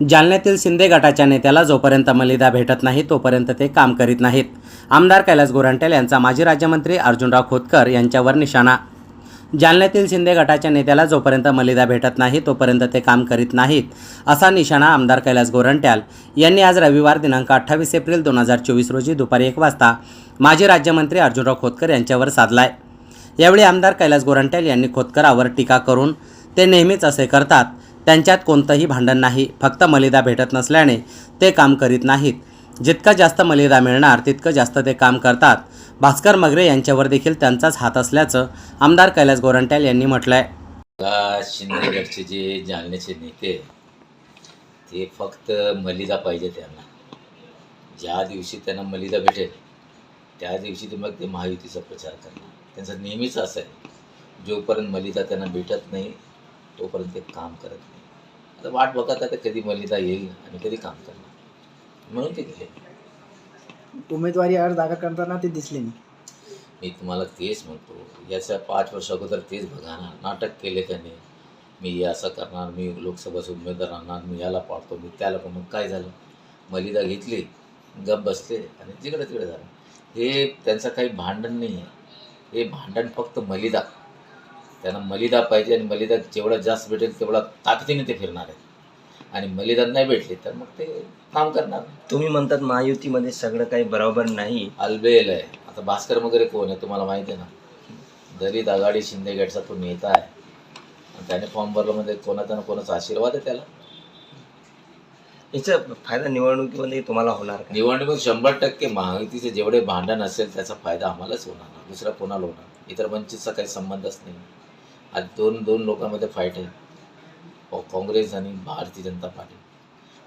जालन्यातील शिंदे गटाच्या नेत्याला जोपर्यंत मलिदा भेटत नाही तोपर्यंत ते काम करीत नाहीत. आमदार कैलास गोरंट्याल यांचा माजी राज्यमंत्री अर्जुनराव खोतकर यांच्यावर निशाणा. जालन्यातील शिंदे गटाच्या नेत्याला जोपर्यंत मलिदा भेटत नाही तोपर्यंत ते काम करीत नाहीत असा निशाणा आमदार कैलास गोरंट्याल यांनी आज रविवार दिनांक अठ्ठावीस एप्रिल दोन हजार चोवीस रोजी दुपारी एक वाजता माजी राज्यमंत्री अर्जुनराव खोतकर यांच्यावर साधलाय. यावेळी आमदार कैलास गोरंट्याल यांनी खोतकरावर टीका करून ते नेहमीच असे करतात. त्यांच्यात कोणतंही भांडण नाही. फक्त मलिदा भेटत नसल्याने ते काम करीत नाहीत. जितकं जास्त मलिदा मिळणार तितकं जास्त ते काम करतात. भास्कर मगरे यांच्यावर देखील त्यांचाच हात असल्याचं आमदार कैलास गोरंट्याल यांनी म्हटलं आहे मला शिंदेगडचे जे जालन्याचे नेते ते फक्त मलिदा पाहिजे त्यांना. ज्या दिवशी त्यांना मलिदा भेटेल त्या दिवशी ते मग ते महायुतीचा प्रचार करणार. त्यांचं नेहमीच असं आहे. जोपर्यंत मलिदा त्यांना भेटत नाही तोपर्यंत ते काम करत नाही. आता वाट बघत आता कधी मलिदा येईल आणि कधी काम करणार. म्हणून ते गेले. उमेदवारी अर्ज दाखल करताना ते दिसले नाही. मी तुम्हाला तेच म्हणतो. याच्या पाच वर्ष अगोदर तेच बघा ना. नाटक केले त्याने. मी हे असं करणार मी लोकसभेचा उमेदवार आणणार मी याला पाडतो मी त्याला पण मग काय झालं? मलिदा घेतली गप बसले आणि जिकडे तिकडे झालं. हे त्यांचं काही भांडण नाही आहे हे भांडण फक्त मलिदा. त्यांना मलिदा पाहिजे आणि मलिदा जेवढा जास्त भेटेल तेवढा ताकदीने ते फिरणार आहे आणि मलिदा नाही भेटले तर मग ते काम करणार. तुम्ही म्हणतात महायुतीमध्ये सगळं काही बरोबर नाही. अलबेल आहे. आता भास्कर वगैरे कोण आहे तुम्हाला माहिती आहे ना? दलित आघाडी शिंदे गटचा तो नेता आहे. त्याने फॉर्म भरला म्हणजे कोणाचा ना कोणाचा आशीर्वाद आहे त्याला. याचा फायदा निवडणुकीमध्ये तुम्हाला होणार का? निवडणूक शंभर टक्के महायुतीचे जेवढे भांडण असेल त्याचा फायदा आम्हालाच होणार दुसरा कोणाला होणार? इतर वंचितचा काही संबंधच नाही. आज दोन दोन लोकांमध्ये फाईट आहे. हो, काँग्रेस आणि भारतीय जनता पार्टी.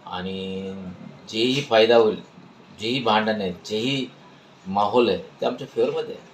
आणि जेही फायदा होईल जेही भांडण आहे जेही माहोल आहे ते आमच्या फेवरमध्ये आहे.